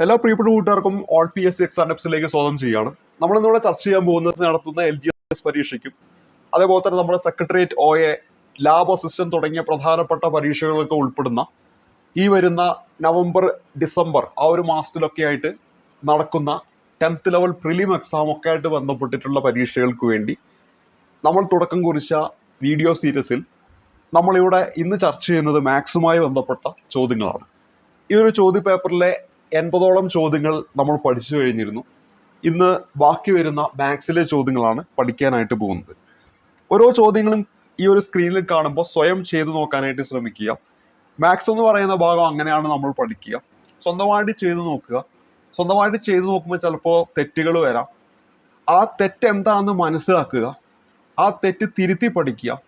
എല്ലാ പ്രിയപ്പെട്ട കൂട്ടുകാർക്കും ഓൾ പി എസ് എക്സാം ടെപ്സിലേക്ക് സ്വാഗതം ചെയ്യാണ് നമ്മൾ ഇന്നിവിടെ ചർച്ച ചെയ്യാൻ പോകുന്നത് നടത്തുന്ന എൽ ജി എസ് പരീക്ഷയ്ക്കും അതേപോലെ തന്നെ നമ്മുടെ secretariat O A lab assistant തുടങ്ങിയ പ്രധാനപ്പെട്ട പരീക്ഷകളൊക്കെ ഉൾപ്പെടുന്ന ഈ വരുന്ന നവംബർ ഡിസംബർ ആ ഒരു മാസത്തിലൊക്കെ ആയിട്ട് നടക്കുന്ന ടെൻത്ത് ലെവൽ പ്രിലിം എക്സാം ഒക്കെ ആയിട്ട് ബന്ധപ്പെട്ടിട്ടുള്ള പരീക്ഷകൾക്ക് വേണ്ടി നമ്മൾ തുടക്കം കുറിച്ച വീഡിയോ സീരീസിൽ നമ്മളിവിടെ ഇന്ന് ചർച്ച ചെയ്യുന്നത് മാത്സുമായി ബന്ധപ്പെട്ട ചോദ്യങ്ങളാണ്. ഈ ഒരു ചോദ്യ പേപ്പറിലെ എൺപതോളം ചോദ്യങ്ങൾ നമ്മൾ പഠിച്ചു കഴിഞ്ഞിരുന്നു. ഇന്ന് ബാക്കി വരുന്ന മാത്സിലെ ചോദ്യങ്ങളാണ് പഠിക്കാനായിട്ട് പോകുന്നത്. ഓരോ ചോദ്യങ്ങളും ഈ ഒരു സ്ക്രീനിൽ കാണുമ്പോൾ സ്വയം ചെയ്തു നോക്കാനായിട്ട് ശ്രമിക്കുക. മാത്സ് എന്ന് പറയുന്ന ഭാഗം അങ്ങനെയാണ് നമ്മൾ പഠിക്കുക. സ്വന്തമായിട്ട് ചെയ്തു നോക്കുക. സ്വന്തമായിട്ട് ചെയ്തു നോക്കുമ്പോൾ ചിലപ്പോൾ തെറ്റുകൾ വരാം. ആ തെറ്റ് എന്താണെന്ന് മനസ്സിലാക്കുക. ആ തെറ്റ് തിരുത്തി പഠിക്കുക.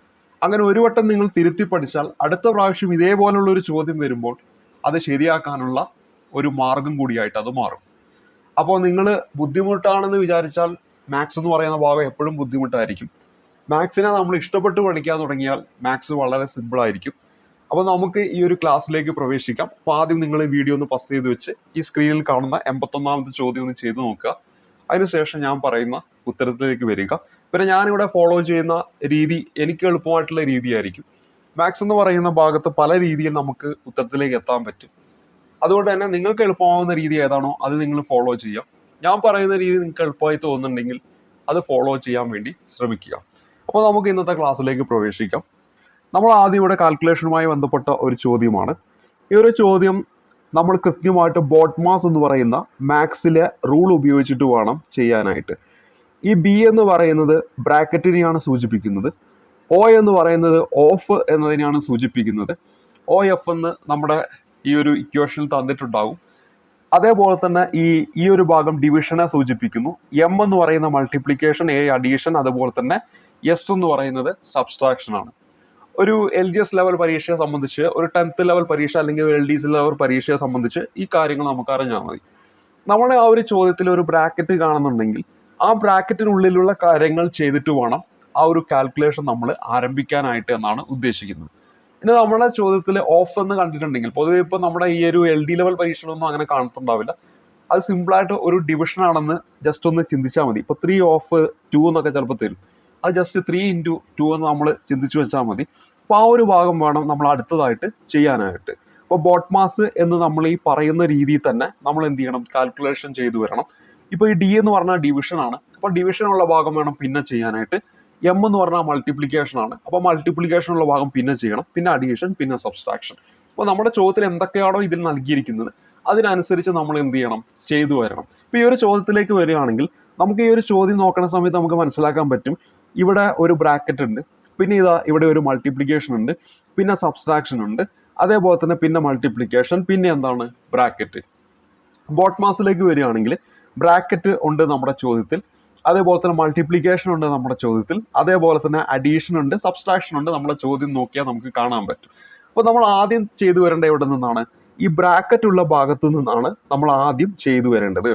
അങ്ങനെ ഒരു വട്ടം നിങ്ങൾ തിരുത്തി പഠിച്ചാൽ അടുത്ത പ്രാവശ്യം ഇതേപോലുള്ള ഒരു ചോദ്യം വരുമ്പോൾ അത് ശരിയാക്കാനുള്ള ഒരു മാർഗം കൂടിയായിട്ട് അത് മാറും. അപ്പോൾ നിങ്ങൾ ബുദ്ധിമുട്ടാണെന്ന് വിചാരിച്ചാൽ മാത്സ് എന്ന് പറയുന്ന ഭാഗം എപ്പോഴും ബുദ്ധിമുട്ടായിരിക്കും. മാത്സിനെ നമ്മൾ ഇഷ്ടപ്പെട്ട് പഠിക്കാൻ തുടങ്ങിയാൽ മാത്സ് വളരെ സിമ്പിൾ ആയിരിക്കും. അപ്പോൾ നമുക്ക് ഈ ഒരു ക്ലാസ്സിലേക്ക് പ്രവേശിക്കാം. അപ്പോൾ ആദ്യം നിങ്ങൾ വീഡിയോ ഒന്ന് പസ് ചെയ്ത് വെച്ച് ഈ സ്ക്രീനിൽ കാണുന്ന എൺപത്തൊന്നാമത്തെ ചോദ്യം ഒന്ന് ചെയ്തു നോക്കുക. അതിനുശേഷം ഞാൻ പറയുന്ന ഉത്തരത്തിലേക്ക് വരിക. പിന്നെ ഞാനിവിടെ ഫോളോ ചെയ്യുന്ന രീതി എനിക്ക് എളുപ്പമായിട്ടുള്ള രീതിയായിരിക്കും. മാത്സ് എന്ന് പറയുന്ന ഭാഗത്ത് പല രീതിയിൽ നമുക്ക് ഉത്തരത്തിലേക്ക് എത്താൻ പറ്റും. അതുകൊണ്ട് തന്നെ നിങ്ങൾക്ക് എളുപ്പമാവുന്ന രീതി ഏതാണോ അത് നിങ്ങൾ ഫോളോ ചെയ്യാം ഞാൻ പറയുന്ന രീതി നിങ്ങൾക്ക് എളുപ്പമായി തോന്നുന്നുണ്ടെങ്കിൽ അത് ഫോളോ ചെയ്യാൻ വേണ്ടി ശ്രമിക്കുക. അപ്പോൾ നമുക്ക് ഇന്നത്തെ ക്ലാസ്സിലേക്ക് പ്രവേശിക്കാം. നമ്മൾ ആദ്യം ഇവിടെ കാൽക്കുലേഷനുമായി ബന്ധപ്പെട്ട ഒരു ചോദ്യമാണ്. ഈ ഒരു ചോദ്യം നമ്മൾ കൃത്യമായിട്ട് ബോട്ട്മാസ് എന്ന് പറയുന്ന മാത്സിലെ റൂൾ ഉപയോഗിച്ചിട്ട് വേണം ചെയ്യാനായിട്ട്. ഈ ബി എന്ന് പറയുന്നത് ബ്രാക്കറ്റിനെയാണ് സൂചിപ്പിക്കുന്നത്. ഒ എന്ന് പറയുന്നത് ഓഫ് എന്നതിനെയാണ് സൂചിപ്പിക്കുന്നത്. ഒ എഫ് എന്ന് നമ്മുടെ ഈ ഒരു ഇക്വേഷനിൽ തന്നിട്ടുണ്ടാകും അതേപോലെ തന്നെ ഈ ഈ ഒരു ഭാഗം ഡിവിഷനെ സൂചിപ്പിക്കുന്നു. എം എന്ന് പറയുന്ന മൾട്ടിപ്ലിക്കേഷൻ എ അഡീഷൻ അതുപോലെ തന്നെ എസ് എന്ന് പറയുന്നത് സബ്സ്ട്രാക്ഷൻ ആണ്. ഒരു എൽ ജി എസ് ലെവൽ പരീക്ഷയെ സംബന്ധിച്ച് ഒരു ടെൻത്ത് ലെവൽ പരീക്ഷ അല്ലെങ്കിൽ എൽ ഡി സി ലെവൽ പരീക്ഷയെ സംബന്ധിച്ച് ഈ കാര്യങ്ങൾ നമുക്ക് അറിഞ്ഞാൽ മതി. നമ്മളെ ആ ഒരു ചോദ്യത്തിൽ ഒരു ബ്രാക്കറ്റ് കാണുന്നുണ്ടെങ്കിൽ ആ ബ്രാക്കറ്റിനുള്ളിലുള്ള കാര്യങ്ങൾ ചെയ്തിട്ട് വേണം ആ ഒരു കാൽക്കുലേഷൻ നമ്മൾ ആരംഭിക്കാനായിട്ട് എന്നാണ് ഉദ്ദേശിക്കുന്നത്. ഇനി നമ്മുടെ ചോദ്യത്തിൽ ഓഫ് എന്ന് കണ്ടിട്ടുണ്ടെങ്കിൽ പൊതുവെ ഇപ്പോൾ നമ്മുടെ ഈ ഒരു എൽ ഡി ലെവൽ പരീക്ഷകളൊന്നും അങ്ങനെ കാണത്തുണ്ടാവില്ല. അത് സിമ്പിളായിട്ട് ഒരു ഡിവിഷൻ ആണെന്ന് ജസ്റ്റ് ഒന്ന് ചിന്തിച്ചാൽ മതി. ഇപ്പോൾ ത്രീ ഓഫ് ടു എന്നൊക്കെ ചിലപ്പോൾ തരും. അത് ജസ്റ്റ് ത്രീ ഇന്റു ടു എന്ന് നമ്മൾ ചിന്തിച്ചു വെച്ചാൽ മതി. അപ്പോൾ ആ ഒരു ഭാഗം വേണം നമ്മൾ അടുത്തതായിട്ട് ചെയ്യാനായിട്ട്. അപ്പോൾ ബോട്ട് എന്ന് നമ്മൾ ഈ പറയുന്ന രീതിയിൽ തന്നെ നമ്മൾ എന്ത് ചെയ്യണം? കാൽക്കുലേഷൻ ചെയ്തു വരണം. ഇപ്പോൾ ഈ ഡി എന്ന് പറഞ്ഞാൽ ഡിവിഷൻ ആണ്. അപ്പോൾ ഡിവിഷനുള്ള ഭാഗം വേണം പിന്നെ ചെയ്യാനായിട്ട്. എം എന്ന് പറഞ്ഞാൽ മൾട്ടിപ്ലിക്കേഷൻ ആണ്. അപ്പോൾ മൾട്ടിപ്ലിക്കേഷൻ ഉള്ള ഭാഗം പിന്നെ ചെയ്യണം പിന്നെ അഡീഷൻ പിന്നെ സബ്സ്ട്രാക്ഷൻ അപ്പോൾ നമ്മുടെ ചോദ്യത്തിൽ എന്തൊക്കെയാണോ ഇതിൽ നൽകിയിരിക്കുന്നത് അതിനനുസരിച്ച് നമ്മൾ എന്ത് ചെയ്യണം ചെയ്തു വരണം. ഇപ്പോൾ ഈ ഒരു ചോദ്യത്തിലേക്ക് വരികയാണെങ്കിൽ നമുക്ക് ഈ ഒരു ചോദ്യം നോക്കുന്ന സമയത്ത് നമുക്ക് മനസ്സിലാക്കാൻ പറ്റും ഇവിടെ ഒരു ബ്രാക്കറ്റ് ഉണ്ട് പിന്നെ ഇതാ ഇവിടെ ഒരു മൾട്ടിപ്ലിക്കേഷൻ ഉണ്ട് പിന്നെ സബ്സ്ട്രാക്ഷൻ ഉണ്ട് അതേപോലെ തന്നെ പിന്നെ മൾട്ടിപ്ലിക്കേഷൻ പിന്നെ എന്താണ് ബ്രാക്കറ്റ് ബോട്ട് മാസത്തിലേക്ക് വരികയാണെങ്കിൽ ബ്രാക്കറ്റ് ഉണ്ട് നമ്മുടെ ചോദ്യത്തിൽ. അതേപോലെ തന്നെ മൾട്ടിപ്ലിക്കേഷൻ ഉണ്ട് നമ്മുടെ ചോദ്യത്തിൽ. അതേപോലെ തന്നെ അഡീഷൻ ഉണ്ട് സബ്സ്ട്രാക്ഷൻ ഉണ്ട്. നമ്മുടെ ചോദ്യം നോക്കിയാൽ നമുക്ക് കാണാൻ പറ്റും. അപ്പോൾ നമ്മൾ ആദ്യം ചെയ്തു വരേണ്ട എവിടെ നിന്നാണ്? ഈ ബ്രാക്കറ്റ് ഉള്ള ഭാഗത്തു നിന്നാണ് നമ്മൾ ആദ്യം ചെയ്തു വരേണ്ടത്.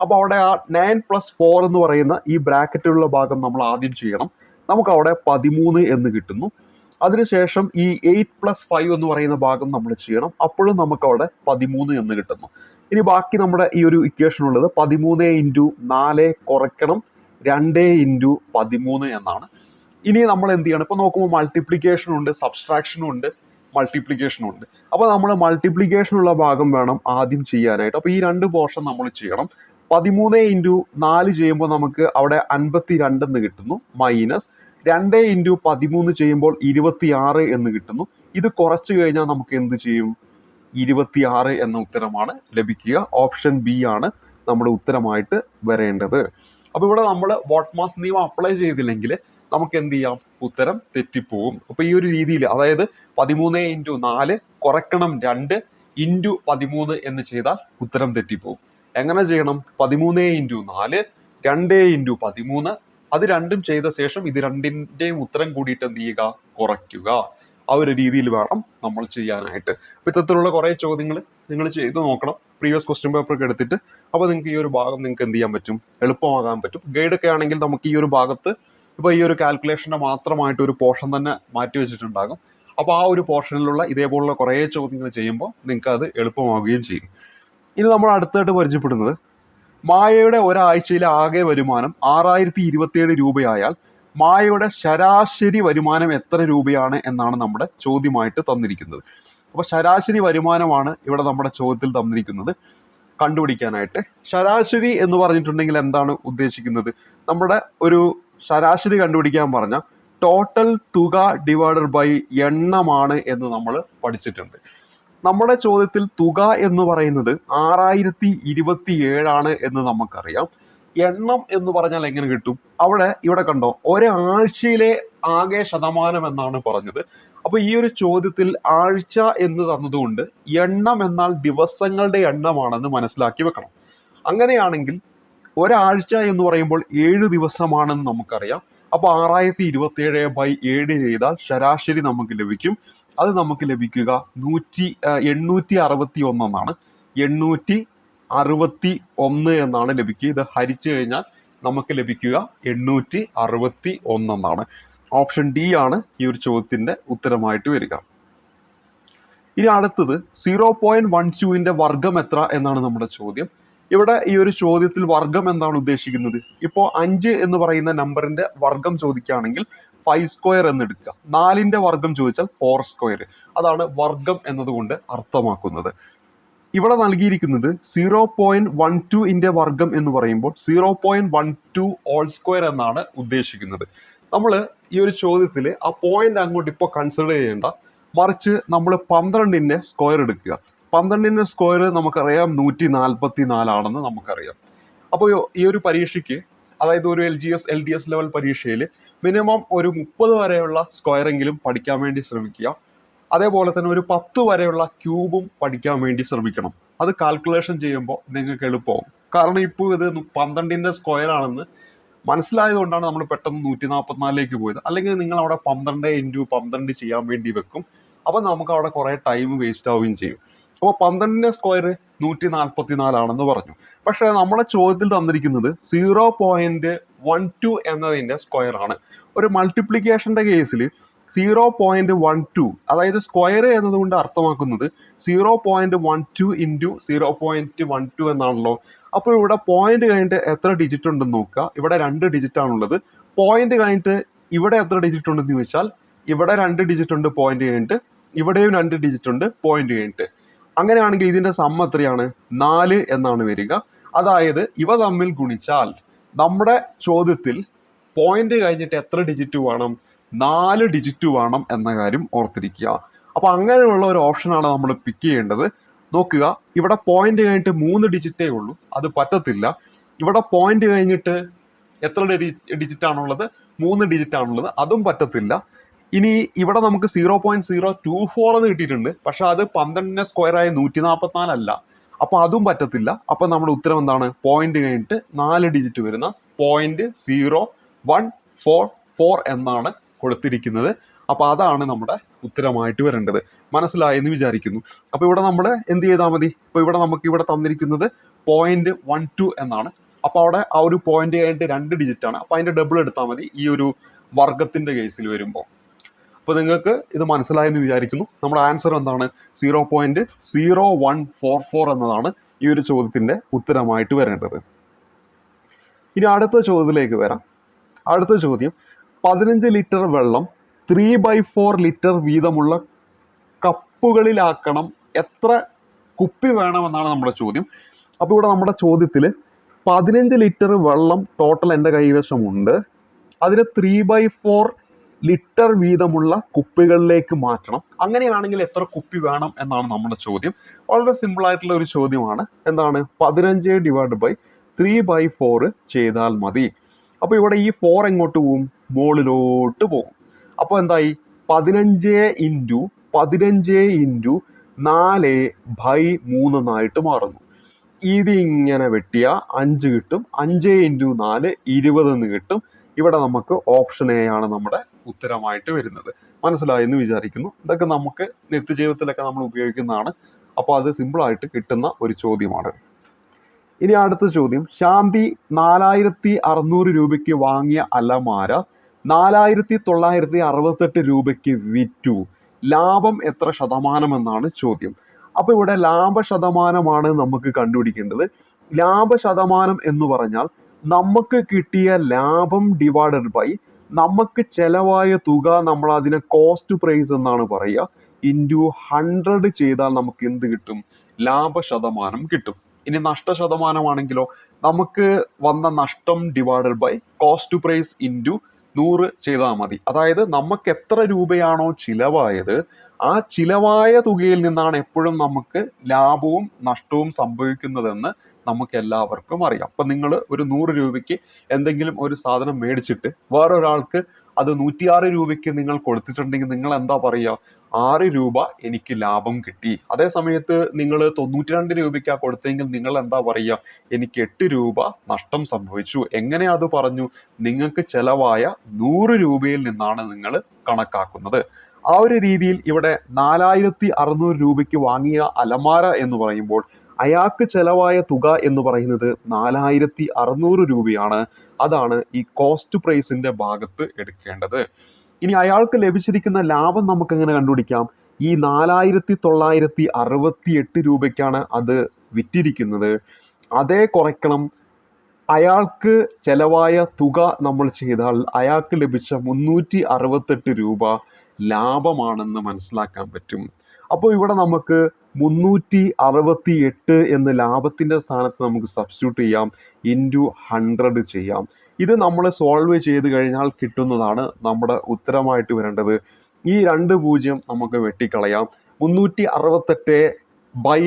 അപ്പോൾ അവിടെ ആ നയൻ പ്ലസ് ഫോർ എന്ന് പറയുന്ന ഈ ബ്രാക്കറ്റുള്ള ഭാഗം നമ്മൾ ആദ്യം ചെയ്യണം. നമുക്ക് അവിടെ പതിമൂന്ന് എന്ന് കിട്ടുന്നു. അതിനുശേഷം ഈ എയ്റ്റ് പ്ലസ് ഫൈവ് എന്ന് പറയുന്ന ഭാഗം നമ്മൾ ചെയ്യണം. അപ്പോഴും നമുക്ക് അവിടെ പതിമൂന്ന് എന്ന് കിട്ടുന്നു. ഇനി ബാക്കി നമ്മുടെ ഈ ഒരു ഇക്വേഷൻ ഉള്ളത് പതിമൂന്ന് ഇന്റു നാല് കുറയ്ക്കണം രണ്ട് ഇന്റു പതിമൂന്ന് എന്നാണ്. ഇനി നമ്മൾ എന്ത് ചെയ്യണം? ഇപ്പോൾ നോക്കുമ്പോൾ മൾട്ടിപ്ലിക്കേഷൻ ഉണ്ട് സബ്സ്ട്രാക്ഷനും ഉണ്ട് മൾട്ടിപ്ലിക്കേഷനും ഉണ്ട്. അപ്പോൾ നമ്മൾ മൾട്ടിപ്ലിക്കേഷനുള്ള ഭാഗം വേണം ആദ്യം ചെയ്യാനായിട്ട്. അപ്പോൾ ഈ രണ്ട് പോർഷൻ നമ്മൾ ചെയ്യണം. പതിമൂന്ന് ഇന്റു നാല് ചെയ്യുമ്പോൾ നമുക്ക് അവിടെ അൻപത്തി രണ്ടെന്ന് കിട്ടുന്നു മൈനസ് രണ്ട് ഇന്റു പതിമൂന്ന് ചെയ്യുമ്പോൾ ഇരുപത്തിയാറ് എന്ന് കിട്ടുന്നു. ഇത് കുറച്ച് കഴിഞ്ഞാൽ നമുക്ക് എന്ത് ചെയ്യും? ഇരുപത്തിയാറ് എന്ന ഉത്തരമാണ് ലഭിക്കുക. ഓപ്ഷൻ ബി ആണ് നമ്മുടെ ഉത്തരമായിട്ട് വരേണ്ടത്. അപ്പോൾ ഇവിടെ നമ്മൾ ബോട്ട്മാസ് നിയമം അപ്ലൈ ചെയ്തില്ലെങ്കിൽ നമുക്ക് എന്ത് ചെയ്യാം? ഉത്തരം തെറ്റിപ്പോവും. അപ്പോൾ ഈ ഒരു രീതിയിൽ അതായത് പതിമൂന്ന് ഇന്റു നാല് കുറയ്ക്കണം രണ്ട് ഇന്റു പതിമൂന്ന് എന്ന് ചെയ്താൽ ഉത്തരം തെറ്റിപ്പോവും. എങ്ങനെ ചെയ്യണം? പതിമൂന്ന് ഇന്റു നാല് രണ്ട് ഇന്റു പതിമൂന്ന് അത് രണ്ടും ചെയ്ത ശേഷം ഇത് രണ്ടിന്റെയും ഉത്തരം കൂടിയിട്ട് എന്ത് ചെയ്യുക? കുറയ്ക്കുക. ആ ഒരു രീതിയിൽ വേണം നമ്മൾ ചെയ്യാനായിട്ട്. അപ്പോൾ ഇത്തരത്തിലുള്ള കുറേ ചോദ്യങ്ങൾ നിങ്ങൾ ചെയ്ത് നോക്കണം. പ്രീവിയസ് ക്വസ്റ്റ്യൻ പേപ്പർ ഒക്കെ എടുത്തിട്ട്. അപ്പോൾ നിങ്ങൾക്ക് ഈ ഒരു ഭാഗം നിങ്ങൾക്ക് എന്ത് ചെയ്യാൻ പറ്റും? എളുപ്പമാകാൻ പറ്റും. ഗൈഡൊക്കെ ആണെങ്കിൽ നമുക്ക് ഈ ഒരു ഭാഗത്ത് ഇപ്പോൾ ഈ ഒരു കാൽക്കുലേഷന്റെ മാത്രമായിട്ട് ഒരു പോർഷൻ തന്നെ മാറ്റി വെച്ചിട്ടുണ്ടാകും. അപ്പോൾ ആ ഒരു പോർഷനിലുള്ള ഇതേപോലുള്ള കുറേ ചോദ്യങ്ങൾ ചെയ്യുമ്പോൾ നിങ്ങൾക്ക് അത് എളുപ്പമാവുകയും ചെയ്യും. ഇനി നമ്മൾ അടുത്തായിട്ട് പരിചയപ്പെടുന്നത്. മായയുടെ ഒരാഴ്ചയിലെ ആകെ വരുമാനം ആറായിരത്തി ഇരുപത്തിയേഴ് രൂപയായാൽ മായയുടെ ശരാശരി വരുമാനം എത്ര രൂപയാണ് എന്നാണ് നമ്മുടെ ചോദ്യമായിട്ട് തന്നിരിക്കുന്നത്. അപ്പോൾ ശരാശരി വരുമാനമാണ് ഇവിടെ നമ്മുടെ ചോദ്യത്തിൽ തന്നിരിക്കുന്നത്. കണ്ടുപിടിക്കാനായിട്ട്. ശരാശരി എന്ന് പറഞ്ഞിട്ടുണ്ടെങ്കിൽ എന്താണ് ഉദ്ദേശിക്കുന്നത്? നമ്മുടെ ഒരു ശരാശരി കണ്ടുപിടിക്കാൻ പറഞ്ഞ ടോട്ടൽ തുക ഡിവൈഡഡ് ബൈ എണ്ണമാണ് എന്ന് നമ്മൾ പഠിച്ചിട്ടുണ്ട്. നമ്മുടെ ചോദ്യത്തിൽ തുക എന്ന് പറയുന്നത് ആറായിരത്തി ഇരുപത്തി ഏഴാണ് എന്ന് നമുക്കറിയാം. എണ്ണം എന്ന് പറഞ്ഞാൽ എങ്ങനെ കിട്ടും? അവിടെ ഇവിടെ കണ്ടോ? ഒരാഴ്ചയിലെ ആകെ ശതമാനം എന്നാണ് പറഞ്ഞത്. അപ്പൊ ഈ ഒരു ചോദ്യത്തിൽ ആഴ്ച എന്ന് തന്നതുകൊണ്ട് എണ്ണം എന്നാൽ ദിവസങ്ങളുടെ എണ്ണമാണെന്ന് മനസ്സിലാക്കി വെക്കണം. അങ്ങനെയാണെങ്കിൽ ഒരാഴ്ച എന്ന് പറയുമ്പോൾ ഏഴ് ദിവസമാണെന്ന് നമുക്കറിയാം. അപ്പോൾ ആറായിരത്തി ഇരുപത്തി ഏഴ് ബൈ ഏഴ് ചെയ്താൽ ശരാശരി നമുക്ക് ലഭിക്കും. അത് നമുക്ക് ലഭിക്കുക നൂറ്റി എണ്ണൂറ്റി അറുപത്തി ഒന്നെന്നാണ് എണ്ണൂറ്റി അറുപത്തി ഒന്ന് എന്നാണ് ലഭിക്കുക. ഇത് ഹരിച്ചു കഴിഞ്ഞാൽ നമുക്ക് ലഭിക്കുക എണ്ണൂറ്റി അറുപത്തി ഒന്നെന്നാണ് ഓപ്ഷൻ ഡി ആണ് ഈ ഒരു ചോദ്യത്തിന്റെ ഉത്തരമായിട്ട് വരിക. ഇനി അടുത്തത് സീറോ പോയിന്റ് വൺ ടുവിന്റെ വർഗം എത്ര എന്നാണ് നമ്മുടെ ചോദ്യം. ഇവിടെ ഈ ഒരു ചോദ്യത്തിൽ വർഗം എന്താണ് ഉദ്ദേശിക്കുന്നത്? ഇപ്പോൾ അഞ്ച് എന്ന് പറയുന്ന നമ്പറിന്റെ വർഗം ചോദിക്കുകയാണെങ്കിൽ ഫൈവ് സ്ക്വയർ എന്ന് എടുക്കുക. നാലിന്റെ വർഗം ചോദിച്ചാൽ ഫോർ സ്ക്വയർ. അതാണ് വർഗം എന്നതുകൊണ്ട് അർത്ഥമാക്കുന്നത്. ഇവിടെ നൽകിയിരിക്കുന്നത് സീറോ പോയിന്റ് വൺ ടു ഇന്റെ വർഗം എന്ന് പറയുമ്പോൾ zero point one two whole square എന്നാണ് ഉദ്ദേശിക്കുന്നത്. നമ്മൾ ഈ ഒരു ചോദ്യത്തിൽ ആ പോയിന്റ് അങ്ങോട്ട് ഇപ്പോൾ കൺസിഡർ ചെയ്യേണ്ട. മറിച്ച് നമ്മൾ പന്ത്രണ്ടിന്റെ സ്ക്വയർ എടുക്കുക. പന്ത്രണ്ടിന്റെ സ്ക്വയർ നമുക്കറിയാം നൂറ്റി നാൽപ്പത്തി നാലാണെന്ന് നമുക്കറിയാം. അപ്പോൾ ഈ ഒരു പരീക്ഷയ്ക്ക് അതായത് ഒരു L G S L D S level പരീക്ഷയിൽ മിനിമം ഒരു മുപ്പത് വരെയുള്ള സ്ക്വയറെങ്കിലും പഠിക്കാൻ വേണ്ടി ശ്രമിക്കുക. അതേപോലെ തന്നെ ഒരു പത്ത് വരെയുള്ള ക്യൂബും പഠിക്കാൻ വേണ്ടി ശ്രമിക്കണം. അത് കാൽക്കുലേഷൻ ചെയ്യുമ്പോൾ നിങ്ങൾക്ക് എളുപ്പമാവും കാരണം ഇപ്പോൾ ഇത് പന്ത്രണ്ടിന്റെ സ്ക്വയർ ആണെന്ന് മനസ്സിലായതുകൊണ്ടാണ് നമ്മൾ പെട്ടെന്ന് നൂറ്റി നാൽപ്പത്തിനാലിലേക്ക് പോയത്. അല്ലെങ്കിൽ നിങ്ങൾ അവിടെ പന്ത്രണ്ട് ഇന്റു പന്ത്രണ്ട് ചെയ്യാൻ വേണ്ടി വെക്കും. അപ്പോൾ നമുക്ക് അവിടെ കുറേ ടൈം വേസ്റ്റ് ആവുകയും ചെയ്യും. അപ്പോൾ പന്ത്രണ്ടിന്റെ സ്ക്വയർ നൂറ്റി നാൽപ്പത്തിനാലാണെന്ന് പറഞ്ഞു. പക്ഷേ നമ്മളെ ചോദ്യത്തിൽ തന്നിരിക്കുന്നത് സീറോ പോയിന്റ് വൺ ടു എന്നതിന്റെ സ്ക്വയർ ആണ്. ഒരു മൾട്ടിപ്ലിക്കേഷന്റെ കേസിൽ സീറോ പോയിന്റ് വൺ ടു അതായത് സ്ക്വയർ എന്നതുകൊണ്ട് അർത്ഥമാക്കുന്നത് zero point one two into zero point one two എന്നാണല്ലോ. അപ്പോൾ ഇവിടെ പോയിന്റ് കഴിഞ്ഞിട്ട് എത്ര ഡിജിറ്റ് ഉണ്ടെന്ന് നോക്കുക. ഇവിടെ രണ്ട് ഡിജിറ്റ് ആണുള്ളത്. പോയിന്റ് കഴിഞ്ഞിട്ട് ഇവിടെ എത്ര ഡിജിറ്റ് ഉണ്ടെന്ന് ചോദിച്ചാൽ ഇവിടെ രണ്ട് ഡിജിറ്റ് ഉണ്ട് പോയിന്റ് കഴിഞ്ഞിട്ട് ഇവിടെയും രണ്ട് ഡിജിറ്റ് ഉണ്ട് പോയിന്റ് കഴിഞ്ഞിട്ട്. അങ്ങനെയാണെങ്കിൽ ഇതിന്റെ സമ്മ എത്രയാണ്? നാല് എന്നാണ് വരിക. അതായത് ഇവ തമ്മിൽ ഗുണിച്ചാൽ നമ്മുടെ ചോദ്യത്തിൽ പോയിന്റ് കഴിഞ്ഞിട്ട് എത്ര ഡിജിറ്റ് വേണം? നാല് ഡിജിറ്റ് വേണം എന്ന കാര്യം ഓർത്തിരിക്കുക. അപ്പൊ അങ്ങനെയുള്ള ഒരു ഓപ്ഷനാണ് നമ്മൾ പിക്ക് ചെയ്യേണ്ടത്. നോക്കുക ഇവിടെ പോയിന്റ് കഴിഞ്ഞിട്ട് മൂന്ന് ഡിജിറ്റേ ഉള്ളൂ. അത് പറ്റത്തില്ല. ഇവിടെ പോയിന്റ് കഴിഞ്ഞിട്ട് എത്ര ഡിജിറ്റ് ആണുള്ളത്? മൂന്ന് ഡിജിറ്റ് ആണുള്ളത്. അതും പറ്റത്തില്ല. ഇനി ഇവിടെ നമുക്ക് zero point zero two four എന്ന് കിട്ടിയിട്ടുണ്ട്. പക്ഷെ അത് പന്ത്രണ്ടിന് സ്ക്വയറായ നൂറ്റി നാൽപ്പത്തിനാലല്ല അപ്പോൾ അതും പറ്റത്തില്ല. അപ്പോൾ നമ്മുടെ ഉത്തരം എന്താണ്? പോയിന്റ് കഴിഞ്ഞിട്ട് നാല് ഡിജിറ്റ് വരുന്ന point zero one four four എന്നാണ് കൊടുത്തിരിക്കുന്നത്. അപ്പോൾ അതാണ് നമ്മുടെ ഉത്തരമായിട്ട് വരേണ്ടത്. മനസ്സിലായെന്ന് വിചാരിക്കുന്നു. അപ്പോൾ ഇവിടെ നമ്മൾ എന്ത് ചെയ്താൽ മതി? ഇപ്പൊ ഇവിടെ നമുക്ക് ഇവിടെ തന്നിരിക്കുന്നത് പോയിന്റ് വൺ ടു എന്നാണ്. അപ്പോൾ അവിടെ ആ ഒരു പോയിന്റ് ആയിട്ട് രണ്ട് ഡിജിറ്റ് ആണ്. അപ്പോൾ അതിന്റെ ഡബിൾ എടുത്താൽ മതി ഈ ഒരു വർഗത്തിന്റെ കേസിൽ വരുമ്പോൾ അപ്പോൾ നിങ്ങൾക്ക് ഇത് മനസ്സിലായെന്ന് വിചാരിക്കുന്നു. നമ്മുടെ ആൻസർ എന്താണ്? Zero point zero one four four എന്നതാണ് ഈ ഒരു ചോദ്യത്തിന്റെ ഉത്തരമായിട്ട് വരേണ്ടത്. ഇനി അടുത്ത ചോദ്യത്തിലേക്ക് വരാം. അടുത്ത ചോദ്യം പതിനഞ്ച് ലിറ്റർ വെള്ളം ത്രീ ബൈ ഫോർ ലിറ്റർ വീതമുള്ള കപ്പുകളിലാക്കണം എത്ര കുപ്പി വേണമെന്നാണ് നമ്മുടെ ചോദ്യം. അപ്പോൾ ഇവിടെ നമ്മുടെ ചോദ്യത്തിൽ പതിനഞ്ച് ലിറ്റർ വെള്ളം ടോട്ടൽ എന്റെ കൈവശമുണ്ട്. അതിന് ത്രീ ബൈ ഫോർ ലിറ്റർ വീതമുള്ള കുപ്പികളിലേക്ക് മാറ്റണം. അങ്ങനെയാണെങ്കിൽ എത്ര കുപ്പി വേണം എന്നാണ് നമ്മുടെ ചോദ്യം. വളരെ സിമ്പിൾ ആയിട്ടുള്ള ഒരു ചോദ്യമാണ്. എന്താണ്? പതിനഞ്ച് divide by three by four ചെയ്താൽ മതി. അപ്പോൾ ഇവിടെ ഈ ഫോർ എങ്ങോട്ട് പോവും? മുകളിലോട്ട് പോകും. അപ്പോൾ എന്തായി? പതിനഞ്ച് ഇന്റു പതിനഞ്ച് ഇന്റു നാല് ബൈ മൂന്നെന്നായിട്ട് മാറുന്നു. ഇതിങ്ങനെ വെട്ടിയ അഞ്ച് കിട്ടും. അഞ്ച് ഇന്റു നാല് ഇരുപത് എന്ന് കിട്ടും. ഇവിടെ നമുക്ക് ഓപ്ഷൻ എ ആണ് നമ്മുടെ ഉത്തരമായിട്ട് വരുന്നത്. മനസ്സിലായെന്ന് വിചാരിക്കുന്നു. ഇതൊക്കെ നമുക്ക് നിത്യജീവിതത്തിലൊക്കെ നമ്മൾ ഉപയോഗിക്കുന്നതാണ്. അപ്പോൾ അത് സിമ്പിളായിട്ട് കിട്ടുന്ന ഒരു ചോദ്യമാണ്. ഇനി അടുത്ത ചോദ്യം. ശാന്തി നാലായിരത്തി അറുന്നൂറ് രൂപയ്ക്ക് വാങ്ങിയ അലമാര നാലായിരത്തി തൊള്ളായിരത്തി അറുപത്തെട്ട് രൂപയ്ക്ക് വിറ്റു. ലാഭം എത്ര ശതമാനം എന്നാണ് ചോദ്യം. അപ്പൊ ഇവിടെ ലാഭ ശതമാനമാണ് നമുക്ക് കണ്ടുപിടിക്കേണ്ടത്. ലാഭ ശതമാനം എന്ന് പറഞ്ഞാൽ നമുക്ക് കിട്ടിയ ലാഭം ഡിവൈഡഡ് ബൈ നമുക്ക് ചെലവായ തുക നമ്മൾ അതിനെ കോസ്റ്റ് പ്രൈസ് എന്നാണ് പറയുക. ഇന്റു ഹൺഡ്രഡ് ചെയ്താൽ നമുക്ക് എന്ത് കിട്ടും? ലാഭ ശതമാനം കിട്ടും. ഇനി നഷ്ട ശതമാനമാണെങ്കിലോ നമുക്ക് വന്ന നഷ്ടം divided by cost price into നൂറ് ചെയ്താൽ മതി. അതായത് നമുക്ക് എത്ര രൂപയാണോ ചിലവായത് ആ ചിലവായ തുകയിൽ നിന്നാണ് എപ്പോഴും നമുക്ക് ലാഭവും നഷ്ടവും സംഭവിക്കുന്നതെന്ന് നമുക്ക് എല്ലാവർക്കും അറിയാം. അപ്പൊ നിങ്ങൾ ഒരു നൂറ് രൂപയ്ക്ക് എന്തെങ്കിലും ഒരു സാധനം മേടിച്ചിട്ട് വേറൊരാൾക്ക് അത് നൂറ്റിയാറ് രൂപയ്ക്ക് നിങ്ങൾ കൊടുത്തിട്ടുണ്ടെങ്കിൽ നിങ്ങൾ എന്താ പറയുക? ആറ് രൂപ എനിക്ക് ലാഭം കിട്ടി. അതേ സമയത്ത് നിങ്ങൾ തൊണ്ണൂറ്റി രണ്ട് രൂപയ്ക്കാണ് കൊടുത്തെങ്കിൽ നിങ്ങൾ എന്താ പറയുക? എനിക്ക് എട്ട് രൂപ നഷ്ടം സംഭവിച്ചു. എങ്ങനെ അത് പറഞ്ഞു? നിങ്ങൾക്ക് ചെലവായ നൂറ് രൂപയിൽ നിന്നാണ് നിങ്ങൾ കണക്കാക്കുന്നത്. ആ ഒരു രീതിയിൽ ഇവിടെ നാലായിരത്തി അറുന്നൂറ് രൂപയ്ക്ക് വാങ്ങിയ അലമാര എന്ന് പറയുമ്പോൾ അയാൾക്ക് ചെലവായ തുക എന്ന് പറയുന്നത് നാലായിരത്തി അറുന്നൂറ് രൂപയാണ്. അതാണ് ഈ കോസ്റ്റ് പ്രൈസിന്റെ ഭാഗത്ത് എടുക്കേണ്ടത്. ഇനി അയാൾക്ക് ലഭിച്ചിരിക്കുന്ന ലാഭം നമുക്ക് എങ്ങനെ കണ്ടുപിടിക്കാം? ഈ നാലായിരത്തി തൊള്ളായിരത്തി അറുപത്തി എട്ട് രൂപയ്ക്കാണ് അത് വിറ്റിരിക്കുന്നത്. അതേ കുറയ്ക്കണം. അയാൾക്ക് ചെലവായ തുക നമ്മൾ ചെയ്താൽ അയാൾക്ക് ലഭിച്ച മുന്നൂറ്റി അറുപത്തെട്ട് രൂപ ലാഭമാണെന്ന് മനസ്സിലാക്കാൻ പറ്റും. അപ്പോൾ ഇവിടെ നമുക്ക് മുന്നൂറ്റി അറുപത്തി എട്ട് എന്ന് ലാഭത്തിന്റെ സ്ഥാനത്ത് നമുക്ക് സബ്സ്റ്റിറ്റ്യൂട്ട് ചെയ്യാം. ഇന്റു ഹൺഡ്രഡ് ചെയ്യാം. ഇത് നമ്മൾ സോൾവ് ചെയ്ത് കഴിഞ്ഞാൽ കിട്ടുന്നതാണ് നമ്മുടെ ഉത്തരമായിട്ട് വരേണ്ടത്. ഈ രണ്ട് പൂജ്യം നമുക്ക് വെട്ടിക്കളയാം. മുന്നൂറ്റി അറുപത്തെട്ട് ബൈ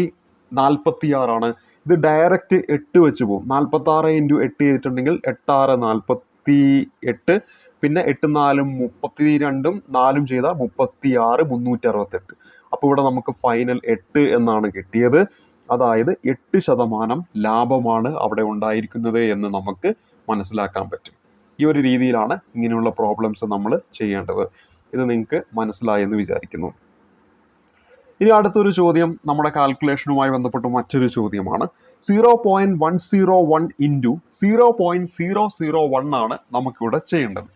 നാൽപ്പത്തി ആറാണ് ഇത് ഡയറക്റ്റ് എട്ട് വെച്ച് പോകും നാൽപ്പത്തി ആറ് ഇന്റു എട്ട് ചെയ്തിട്ടുണ്ടെങ്കിൽ എട്ടാറ് നാൽപ്പത്തി എട്ട് പിന്നെ എട്ട് നാലും മുപ്പത്തി രണ്ടും നാലും ചെയ്താൽ മുപ്പത്തി ആറ് മുന്നൂറ്റി അറുപത്തെട്ട് അപ്പോൾ ഇവിടെ നമുക്ക് ഫൈനൽ എട്ട് എന്നാണ് കിട്ടിയത്. അതായത് എട്ട് ശതമാനം ലാഭമാണ് അവിടെ ഉണ്ടായിരിക്കുന്നത് എന്ന് നമുക്ക് മനസ്സിലാക്കാൻ പറ്റും. ഈ ഒരു രീതിയിലാണ് ഇങ്ങനെയുള്ള പ്രോബ്ലംസ് നമ്മൾ ചെയ്യേണ്ടത്. ഇത് നിങ്ങൾക്ക് മനസ്സിലായെന്ന് വിചാരിക്കുന്നു. ഇനി അടുത്തൊരു ചോദ്യം നമ്മുടെ കാൽക്കുലേഷനുമായി ബന്ധപ്പെട്ട് മറ്റൊരു ചോദ്യമാണ്. Zero point one zero one into zero point zero zero one ആണ് നമുക്കിവിടെ ചെയ്യേണ്ടത്.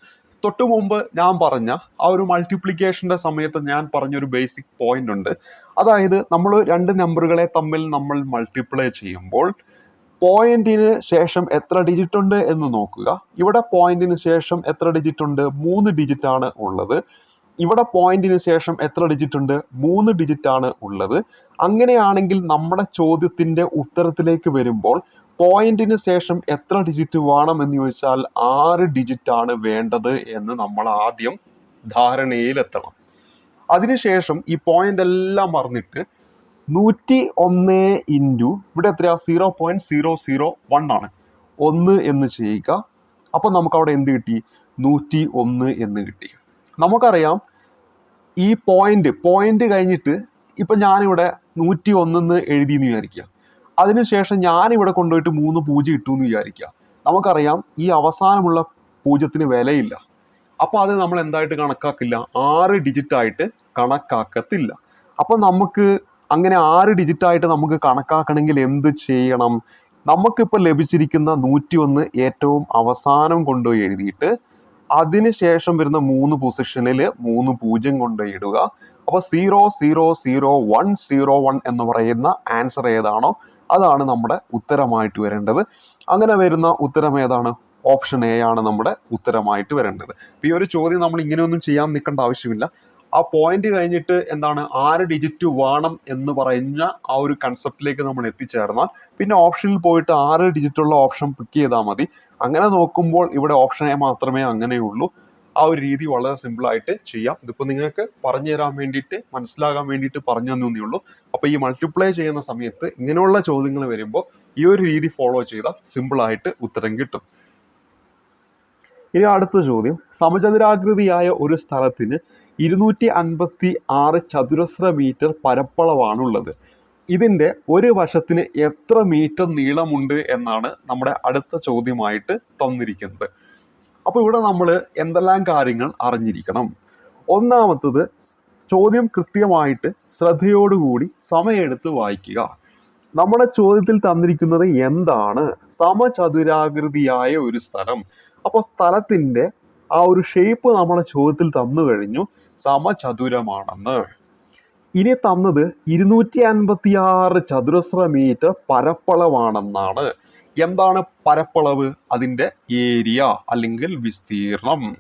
തൊട്ടു മുമ്പ് ഞാൻ പറഞ്ഞ ആ ഒരു മൾട്ടിപ്ലിക്കേഷന്റെ സമയത്ത് ഞാൻ പറഞ്ഞ ഒരു ബേസിക് പോയിന്റ് ഉണ്ട്. അതായത് നമ്മൾ രണ്ട് നമ്പറുകളെ തമ്മിൽ നമ്മൾ മൾട്ടിപ്ലൈ ചെയ്യുമ്പോൾ പോയിന്റിന് ശേഷം എത്ര ഡിജിറ്റ് ഉണ്ട് എന്ന് നോക്കുക. ഇവിടെ പോയിന്റിന് ശേഷം എത്ര ഡിജിറ്റ് ഉണ്ട്? മൂന്ന് ഡിജിറ്റ് ആണ് ഉള്ളത്. ഇവിടെ പോയിന്റിന് ശേഷം എത്ര ഡിജിറ്റ് ഉണ്ട്? മൂന്ന് ഡിജിറ്റ് ആണ് ഉള്ളത്. അങ്ങനെയാണെങ്കിൽ നമ്മുടെ ചോദ്യത്തിന്റെ ഉത്തരത്തിലേക്ക് വരുമ്പോൾ പോയിന്റിന് ശേഷം എത്ര ഡിജിറ്റ് വേണം എന്ന് ചോദിച്ചാൽ ആറ് ഡിജിറ്റ് ആണ് വേണ്ടത് എന്ന് നമ്മൾ ആദ്യം ധാരണയിലെത്തണം. അതിനുശേഷം ഈ പോയിന്റ് എല്ലാം മറന്നിട്ട് നൂറ്റി ഒന്ന് ഇന്റു ഇവിടെ എത്രയാ? Zero point zero zero one ആണ്. ഒന്ന് എന്ന് ചെയ്യുക. അപ്പോൾ നമുക്ക് അവിടെ എന്ത് കിട്ടി? നൂറ്റി ഒന്ന് എന്ന് കിട്ടി. നമുക്കറിയാം ഈ പോയിന്റ് പോയിന്റ് കഴിഞ്ഞിട്ട് ഇപ്പം ഞാനിവിടെ നൂറ്റി ഒന്നെന്ന് എഴുതി എന്ന് വിചാരിക്കുക. അതിനുശേഷം ഞാനിവിടെ കൊണ്ടുപോയിട്ട് മൂന്ന് പൂജ ഇട്ടു എന്ന് വിചാരിക്കുക നമുക്കറിയാം ഈ അവസാനമുള്ള പൂജ്യത്തിന് വിലയില്ല. അപ്പോൾ അത് നമ്മൾ എന്തായിട്ട് കണക്കാക്കില്ല? ആറ് ഡിജിറ്റ് ആയിട്ട് കണക്കാക്കത്തില്ല. അപ്പോൾ നമുക്ക് അങ്ങനെ ആറ് ഡിജിറ്റ് ആയിട്ട് നമുക്ക് കണക്കാക്കണമെങ്കിൽ എന്ത് ചെയ്യണം? നമുക്കിപ്പോൾ ലഭിച്ചിരിക്കുന്ന നൂറ്റി ഒന്ന് ഏറ്റവും അവസാനം കൊണ്ടുപോയി എഴുതിയിട്ട് അതിന് ശേഷം വരുന്ന മൂന്ന് പൊസിഷനിൽ മൂന്ന് പൂജ്യം കൊണ്ടുപോയി ഇടുക. അപ്പോൾ zero zero zero one zero one എന്ന് പറയുന്ന ആൻസർ ഏതാണോ അതാണ് നമ്മുടെ ഉത്തരമായിട്ട് വരേണ്ടത്. അങ്ങനെ വരുന്ന ഉത്തരം ഏതാണ്? ഓപ്ഷൻ എ ആണ് നമ്മുടെ ഉത്തരമായിട്ട് വരേണ്ടത്. ഈ ഒരു ചോദ്യം നമ്മൾ ഇങ്ങനെയൊന്നും ചെയ്യാൻ നിൽക്കേണ്ട ആവശ്യമില്ല. ആ പോയിന്റ് കഴിഞ്ഞിട്ട് എന്താണ്? ആറ് ഡിജിറ്റ് വേണം എന്ന് പറഞ്ഞ ആ ഒരു കൺസെപ്റ്റിലേക്ക് നമ്മൾ എത്തിച്ചേർന്നാൽ പിന്നെ ഓപ്ഷനിൽ പോയിട്ട് ആറ് ഡിജിറ്റുള്ള ഓപ്ഷൻ പിക്ക് ചെയ്താൽ മതി. അങ്ങനെ നോക്കുമ്പോൾ ഇവിടെ ഓപ്ഷൻ എ മാത്രമേ അങ്ങനെയുള്ളൂ. ആ ഒരു രീതി വളരെ സിമ്പിൾ ആയിട്ട് ചെയ്യാം. ഇതിപ്പോൾ നിങ്ങൾക്ക് പറഞ്ഞു തരാൻ വേണ്ടിയിട്ട് മനസ്സിലാകാൻ വേണ്ടിയിട്ട് പറഞ്ഞു തന്നേ ഉള്ളൂ. അപ്പോൾ ഈ മൾട്ടിപ്ലൈ ചെയ്യുന്ന സമയത്ത് ഇങ്ങനെയുള്ള ചോദ്യങ്ങൾ വരുമ്പോൾ ഈ ഒരു രീതി ഫോളോ ചെയ്താൽ സിമ്പിൾ ആയിട്ട് ഉത്തരം കിട്ടും. ഇനി അടുത്ത ചോദ്യം. സമചതുരാകൃതിയായ ഒരു സ്ഥലത്തിന് ഇരുന്നൂറ്റി അൻപത്തി ആറ് ചതുരശ്ര മീറ്റർ പരപ്പളവാണുള്ളത്. ഇതിന്റെ ഒരു വശത്തിന് എത്ര മീറ്റർ നീളമുണ്ട് എന്നാണ് നമ്മുടെ അടുത്ത ചോദ്യമായിട്ട് തന്നിരിക്കുന്നത്. അപ്പോൾ ഇവിടെ നമ്മൾ എന്തെല്ലാം കാര്യങ്ങൾ അറിഞ്ഞിരിക്കണം. ഒന്നാമത്തത് ചോദ്യം കൃത്യമായിട്ട് ശ്രദ്ധയോടുകൂടി സമയമെടുത്ത് വായിക്കുക. നമ്മുടെ ചോദ്യത്തിൽ തന്നിരിക്കുന്നത് എന്താണ്? സമചതുരാകൃതിയായ ഒരു സ്ഥലം. അപ്പോൾ സ്ഥലത്തിന്റെ ആ ഒരു ഷേപ്പ് നമ്മുടെ ചോദ്യത്തിൽ തന്നു കഴിഞ്ഞു സമചതുരമാണെന്ന്. ഇനി തന്നത് ഇരുന്നൂറ്റി അൻപത്തി ആറ് ചതുരശ്ര മീറ്റർ പരപ്പളവാണെന്നാണ്. എന്താണ് പരപ്പളവ് അതിന്റെ ഏരിയ അല്ലെങ്കിൽ വിസ്തീർണം?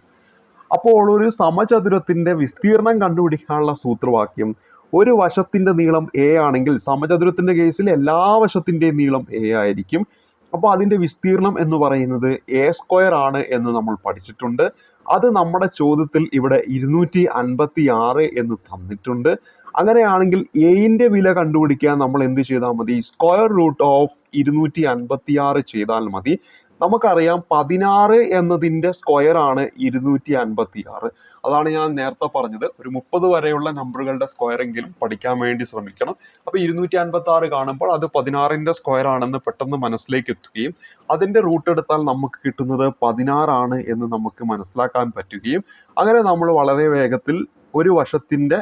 അപ്പോൾ ഒരു സമചതുരത്തിന്റെ വിസ്തീർണം കണ്ടുപിടിക്കാനുള്ള സൂത്രവാക്യം ഒരു വശത്തിന്റെ നീളം എ ആണെങ്കിൽ സമചതുരത്തിന്റെ കേസിൽ എല്ലാ വശത്തിന്റെയും നീളം എ ആയിരിക്കും. അപ്പോൾ അതിന്റെ വിസ്തീർണം എന്ന് പറയുന്നത് എ സ്ക്വയർ ആണ് എന്ന് നമ്മൾ പഠിച്ചിട്ടുണ്ട്. അത് നമ്മുടെ ചോദ്യത്തിൽ ഇവിടെ ഇരുന്നൂറ്റി അൻപത്തി ആറ് എന്ന് തന്നിട്ടുണ്ട്. അങ്ങനെയാണെങ്കിൽ എയിന്റെ വില കണ്ടുപിടിക്കാൻ നമ്മൾ എന്ത് ചെയ്താൽ മതി? സ്ക്വയർ റൂട്ട് ഓഫ് ഇരുന്നൂറ്റി അൻപത്തി ആറ് ചെയ്താൽ മതി. നമുക്കറിയാം പതിനാറ് എന്നതിന്റെ സ്ക്വയർ ആണ് ഇരുന്നൂറ്റി അൻപത്തി ആറ് അതാണ് ഞാൻ നേരത്തെ പറഞ്ഞത്. ഒരു മുപ്പത് വരെയുള്ള നമ്പറുകളുടെ സ്ക്വയർ എങ്കിലും പഠിക്കാൻ വേണ്ടി ശ്രമിക്കണം. അപ്പോൾ ഇരുന്നൂറ്റി അൻപത്തി ആറ് കാണുമ്പോൾ അത് പതിനാറിന്റെ സ്ക്വയർ ആണെന്ന് പെട്ടെന്ന് മനസ്സിലേക്ക് എത്തുകയും അതിന്റെ റൂട്ട് എടുത്താൽ നമുക്ക് കിട്ടുന്നത് പതിനാറാണ് എന്ന് നമുക്ക് മനസ്സിലാക്കാൻ പറ്റുകയും അങ്ങനെ നമ്മൾ വളരെ വേഗത്തിൽ ഒരു വശത്തിന്റെ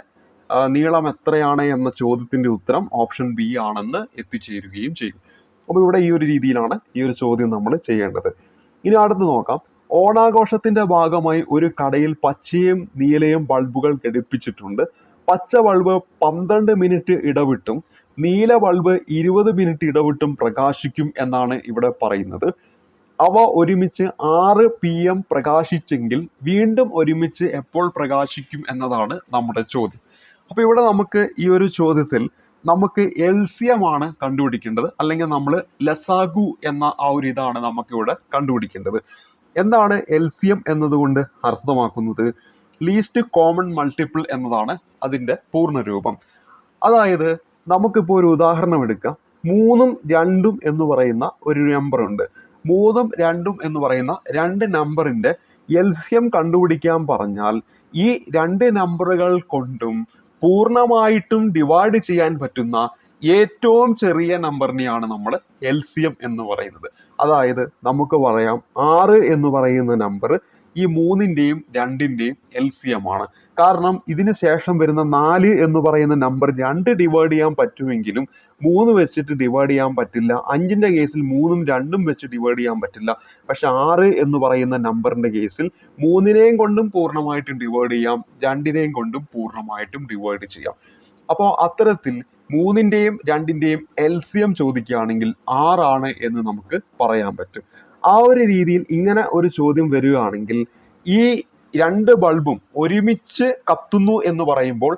നീളം എത്രയാണ് എന്ന ചോദ്യത്തിന്റെ ഉത്തരം ഓപ്ഷൻ ബി ആണെന്ന് എത്തിച്ചേരുകയും ചെയ്യും. അപ്പോൾ ഇവിടെ ഈ ഒരു രീതിയിലാണ് ഈ ഒരു ചോദ്യം നമ്മൾ ചെയ്യേണ്ടത്. ഇനി അടുത്ത് നോക്കാം. ഓണാഘോഷത്തിന്റെ ഭാഗമായി ഒരു കടയിൽ പച്ചയും നീലയും ബൾബുകൾ ഘടിപ്പിച്ചിട്ടുണ്ട്. പച്ച ബൾബ് പന്ത്രണ്ട് മിനിറ്റ് ഇടവിട്ടും നീല ബൾബ് ഇരുപത് മിനിറ്റ് ഇടവിട്ടും പ്രകാശിക്കും എന്നാണ് ഇവിടെ പറയുന്നത്. അവ ഒരുമിച്ച് ആറ് പി എം പ്രകാശിച്ചെങ്കിൽ വീണ്ടും ഒരുമിച്ച് എപ്പോൾ പ്രകാശിക്കും എന്നതാണ് നമ്മുടെ ചോദ്യം. അപ്പോൾ ഇവിടെ നമുക്ക് ഈ ഒരു ചോദ്യത്തിൽ നമുക്ക് എൽ സി എം ആണ് കണ്ടുപിടിക്കേണ്ടത് അല്ലെങ്കിൽ നമ്മൾ ലസാഗു എന്ന ആ ഒരു ഇതാണ് നമുക്കിവിടെ കണ്ടുപിടിക്കേണ്ടത്. എന്താണ് എൽ സി എം എന്നതുകൊണ്ട് അർത്ഥമാക്കുന്നത്? ലീസ്റ്റ് കോമൺ മൾട്ടിപ്പിൾ എന്നതാണ് അതിന്റെ പൂർണരൂപം. അതായത് നമുക്കിപ്പോൾ ഒരു ഉദാഹരണം എടുക്കാം. മൂന്നും രണ്ടും എന്ന് പറയുന്ന ഒരു നമ്പർ ഉണ്ട്. മൂന്നും രണ്ടും എന്ന് പറയുന്ന രണ്ട് നമ്പറിന്റെ എൽ സി എം കണ്ടുപിടിക്കാൻ പറഞ്ഞാൽ ഈ രണ്ട് നമ്പറുകൾ കൊണ്ടും പൂർണമായിട്ടും ഡിവൈഡ് ചെയ്യാൻ പറ്റുന്ന ഏറ്റവും ചെറിയ നമ്പറിനെയാണ് നമ്മൾ എൽ സി എം എന്ന് പറയുന്നത്. അതായത് നമുക്ക് പറയാം ആറ് എന്ന് പറയുന്ന നമ്പർ ഈ മൂന്നിന്റെയും രണ്ടിന്റെയും എൽ സി എം ആണ്. കാരണം ഇതിന് ശേഷം വരുന്ന നാല് എന്ന് പറയുന്ന നമ്പർ രണ്ട് ഡിവൈഡ് ചെയ്യാൻ പറ്റുമെങ്കിലും മൂന്ന് വെച്ചിട്ട് ഡിവൈഡ് ചെയ്യാൻ പറ്റില്ല. അഞ്ചിന്റെ കേസിൽ മൂന്നും രണ്ടും വെച്ച് ഡിവൈഡ് ചെയ്യാൻ പറ്റില്ല. പക്ഷെ ആറ് എന്ന് പറയുന്ന നമ്പറിന്റെ കേസിൽ മൂന്നിനെയും കൊണ്ടും പൂർണമായിട്ടും ഡിവൈഡ് ചെയ്യാം. രണ്ടിനെയും കൊണ്ടും പൂർണമായിട്ടും ഡിവൈഡ് ചെയ്യാം. അപ്പോൾ അത്തരത്തിൽ മൂന്നിന്റെയും രണ്ടിന്റെയും എൽ സി എം ചോദിക്കുകയാണെങ്കിൽ ആറാണ് എന്ന് നമുക്ക് പറയാൻ പറ്റും. ആ ഒരു രീതിയിൽ ഇങ്ങനെ ഒരു ചോദ്യം വരികയാണെങ്കിൽ ഈ രണ്ട് ബൾബും ഒരുമിച്ച് കത്തുന്നു എന്ന് പറയുമ്പോൾ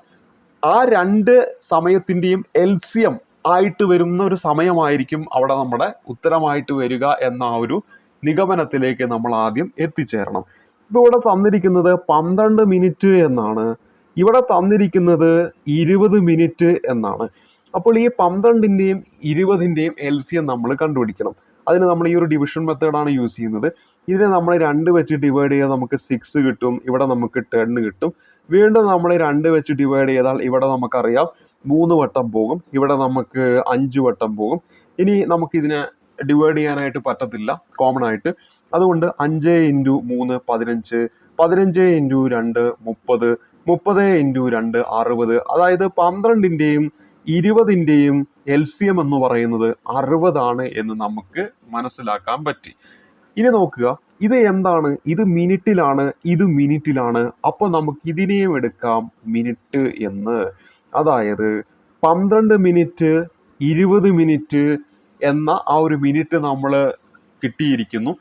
ആ രണ്ട് സമയത്തിന്റെയും എൽ സി എം ആയിട്ട് വരുന്ന ഒരു സമയമായിരിക്കും അവിടെ നമ്മുടെ ഉത്തരമായിട്ട് വരിക എന്ന ആ ഒരു നിഗമനത്തിലേക്ക് നമ്മൾ ആദ്യം എത്തിച്ചേരണം. ഇപ്പോൾ ഇവിടെ തന്നിരിക്കുന്നത് പന്ത്രണ്ട് മിനിറ്റ് എന്നാണ്. ഇവിടെ തന്നിരിക്കുന്നത് ഇരുപത് മിനിറ്റ് എന്നാണ്. അപ്പോൾ ഈ പന്ത്രണ്ടിന്റെയും ഇരുപതിന്റെയും എൽ സി എം നമ്മൾ കണ്ടുപിടിക്കണം. അതിന് നമ്മൾ ഈ ഒരു ഡിവിഷൻ മെത്തേഡാണ് യൂസ് ചെയ്യുന്നത്. ഇതിനെ നമ്മൾ രണ്ട് വെച്ച് ഡിവൈഡ് ചെയ്താൽ നമുക്ക് സിക്സ് കിട്ടും ഇവിടെ നമുക്ക് ടെൻ കിട്ടും. വീണ്ടും നമ്മൾ രണ്ട് വെച്ച് ഡിവൈഡ് ചെയ്താൽ ഇവിടെ നമുക്കറിയാം മൂന്ന് വട്ടം പോകും ഇവിടെ നമുക്ക് അഞ്ച് വട്ടം പോകും. ഇനി നമുക്കിതിനെ ഡിവൈഡ് ചെയ്യാനായിട്ട് പറ്റത്തില്ല കോമൺ ആയിട്ട്. അതുകൊണ്ട് അഞ്ച് ഇന്റു മൂന്ന് പതിനഞ്ച് പതിനഞ്ച് ഇന്റു രണ്ട് മുപ്പത് മുപ്പത് ഇന്റു രണ്ട് അറുപത്. അതായത് പന്ത്രണ്ടിന്റെയും ഇരുപതിന്റെയും എൽ എന്ന് പറയുന്നത് അറുപതാണ് എന്ന് നമുക്ക് മനസ്സിലാക്കാൻ പറ്റി. ഇനി നോക്കുക ഇത് എന്താണ്? ഇത് മിനിറ്റിലാണ് ഇത് മിനിറ്റിലാണ്. അപ്പോൾ നമുക്ക് ഇതിനെയും എടുക്കാം മിനിറ്റ് എന്ന്. അതായത് പന്ത്രണ്ട് മിനിറ്റ് ഇരുപത് മിനിറ്റ് എന്ന ആ ഒരു മിനിറ്റ് നമ്മൾ കിട്ടിയിരിക്കുന്നു.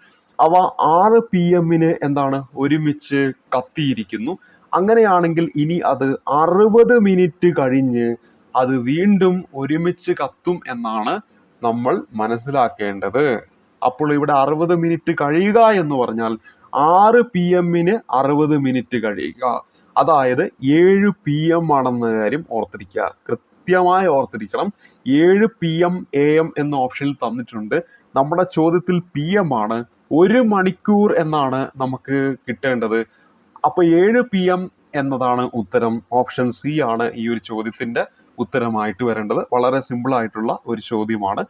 അവ ആറ് പി എമ്മിന് എന്താണ്? ഒരുമിച്ച് കത്തിയിരിക്കുന്നു. അങ്ങനെയാണെങ്കിൽ ഇനി അത് അറുപത് മിനിറ്റ് കഴിഞ്ഞ് അത് വീണ്ടും ഒരുമിച്ച് കത്തും എന്നാണ് നമ്മൾ മനസ്സിലാക്കേണ്ടത്. അപ്പോൾ ഇവിടെ അറുപത് മിനിറ്റ് കഴിയുക എന്ന് പറഞ്ഞാൽ ആറ് പി എമ്മിന് അറുപത് മിനിറ്റ് കഴിയുക. അതായത് ഏഴ് പി എം ആണെന്ന കാര്യം ഓർത്തിരിക്കുക. കൃത്യമായി ഓർത്തിരിക്കണം. ഏഴ് പി എം എ എം എന്ന ഓപ്ഷനിൽ തന്നിട്ടുണ്ട്. നമ്മുടെ ചോദ്യത്തിൽ പി എം ആണ്. ഒരു മണിക്കൂർ എന്നാണ് നമുക്ക് കിട്ടേണ്ടത്. അപ്പോൾ ഏഴ് പി എം എന്നതാണ് ഉത്തരം. ഓപ്ഷൻ സി ആണ് ഈ ഒരു ചോദ്യത്തിന്റെ ഉത്തരമായിട്ട് വരേണ്ടത് വളരെ സിമ്പിൾ ആയിട്ടുള്ള ഒരു ചോദ്യമാണ്.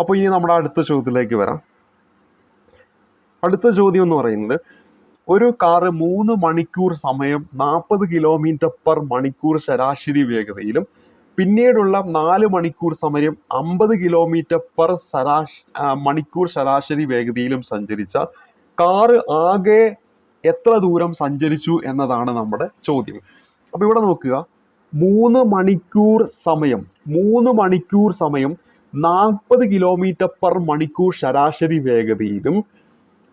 അപ്പോൾ ഇനി നമ്മുടെ അടുത്ത ചോദ്യത്തിലേക്ക് വരാം. അടുത്ത ചോദ്യം എന്ന് പറയുന്നത് ഒരു കാറ് മൂന്ന് മണിക്കൂർ സമയം നാൽപ്പത് കിലോമീറ്റർ പെർ മണിക്കൂർ ശരാശരി വേഗതയിലും പിന്നീടുള്ള നാല് മണിക്കൂർ സമയം അമ്പത് കിലോമീറ്റർ പെർ ശരാശ മണിക്കൂർ ശരാശരി വേഗതയിലും സഞ്ചരിച്ച കാറ് ആകെ എത്ര ദൂരം സഞ്ചരിച്ചു എന്നതാണ് നമ്മുടെ ചോദ്യം. അപ്പോൾ ഇവിടെ നോക്കുക. മൂന്ന് മണിക്കൂർ സമയം മൂന്ന് മണിക്കൂർ സമയം നാൽപ്പത് കിലോമീറ്റർ പെർ മണിക്കൂർ ശരാശരി വേഗതയിലും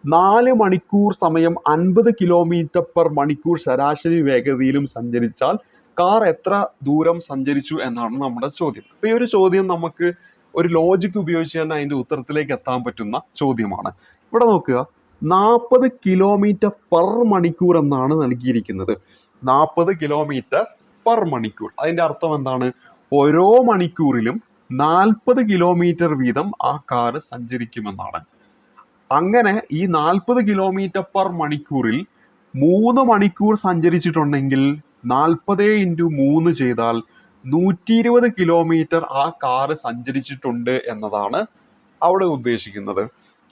നാല് മണിക്കൂർ സമയം അൻപത് കിലോമീറ്റർ പെർ മണിക്കൂർ ശരാശരി വേഗതയിലും സഞ്ചരിച്ചാൽ കാർ എത്ര ദൂരം സഞ്ചരിച്ചു എന്നാണ് നമ്മുടെ ചോദ്യം. അപ്പൊ ഈ ഒരു ചോദ്യം നമുക്ക് ഒരു ലോജിക് ഉപയോഗിച്ച് തന്നെ അതിന്റെ ഉത്തരത്തിലേക്ക് എത്താൻ പറ്റുന്ന ചോദ്യമാണ്. ഇവിടെ നോക്കുക. നാൽപ്പത് കിലോമീറ്റർ പെർ മണിക്കൂർ എന്നാണ് നൽകിയിരിക്കുന്നത്. നാൽപ്പത് കിലോമീറ്റർ പെർ മണിക്കൂർ. അതിന്റെ അർത്ഥം എന്താണ്? ഓരോ മണിക്കൂറിലും നാൽപ്പത് കിലോമീറ്റർ വീതം ആ കാറ് സഞ്ചരിക്കുമെന്നാണ്. അങ്ങനെ ഈ നാൽപ്പത് കിലോമീറ്റർ പെർ മണിക്കൂറിൽ മൂന്ന് മണിക്കൂർ സഞ്ചരിച്ചിട്ടുണ്ടെങ്കിൽ നാൽപ്പത് ഇന്റു മൂന്ന് ചെയ്താൽ നൂറ്റി ഇരുപത് കിലോമീറ്റർ ആ കാറ് സഞ്ചരിച്ചിട്ടുണ്ട് എന്നതാണ് അവിടെ ഉദ്ദേശിക്കുന്നത്.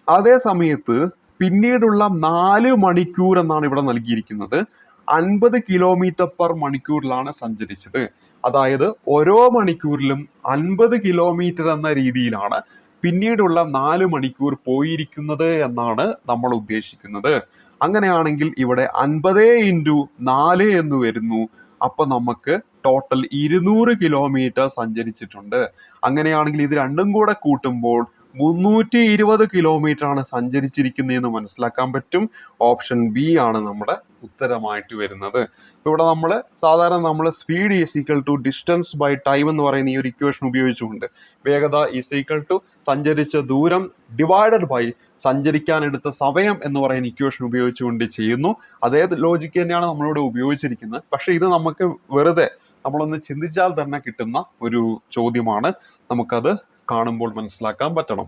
അതേ സമയത്ത് പിന്നീടുള്ള നാല് മണിക്കൂർ എന്നാണ് ഇവിടെ നൽകിയിരിക്കുന്നത്. അൻപത് കിലോമീറ്റർ പെർ മണിക്കൂറിലാണ് സഞ്ചരിച്ചത്. അതായത് ഓരോ മണിക്കൂറിലും അൻപത് കിലോമീറ്റർ എന്ന രീതിയിലാണ് പിന്നീടുള്ള നാല് മണിക്കൂർ പോയിരിക്കുന്നത് എന്നാണ് നമ്മൾ ഉദ്ദേശിക്കുന്നത്. അങ്ങനെയാണെങ്കിൽ ഇവിടെ അൻപത് ഇന്റു നാല് എന്ന് വരുന്നു. അപ്പൊ നമുക്ക് ടോട്ടൽ ഇരുന്നൂറ് കിലോമീറ്റർ സഞ്ചരിച്ചിട്ടുണ്ട്. അങ്ങനെയാണെങ്കിൽ ഇത് രണ്ടും കൂടെ കൂട്ടുമ്പോൾ മുന്നൂറ്റി ഇരുപത് കിലോമീറ്റർ ആണ് സഞ്ചരിച്ചിരിക്കുന്നതെന്ന് മനസ്സിലാക്കാൻ പറ്റും. ഓപ്ഷൻ ബി ആണ് നമ്മുടെ ഉത്തരമായിട്ട് വരുന്നത്. ഇവിടെ നമ്മൾ സാധാരണ നമ്മൾ speed is equal to distance by time എന്ന് പറയുന്ന ഈ ഒരു ഇക്വേഷൻ ഉപയോഗിച്ചുകൊണ്ട് വേഗത ഈസ് ഈക്വൽ ടു സഞ്ചരിച്ച ദൂരം ഡിവൈഡഡ് ബൈ സഞ്ചരിക്കാൻ എടുത്ത സമയം എന്ന് പറയുന്ന ഇക്വേഷൻ ഉപയോഗിച്ചുകൊണ്ട് ചെയ്യുന്നു. അതേ ലോജിക്ക് തന്നെയാണ് നമ്മളിവിടെ ഉപയോഗിച്ചിരിക്കുന്നത്. പക്ഷെ ഇത് നമുക്ക് വെറുതെ നമ്മളൊന്ന് ചിന്തിച്ചാൽ തന്നെ കിട്ടുന്ന ഒരു ചോദ്യമാണ്. നമുക്കത് കാണുമ്പോൾ മനസ്സിലാക്കാൻ പറ്റണം.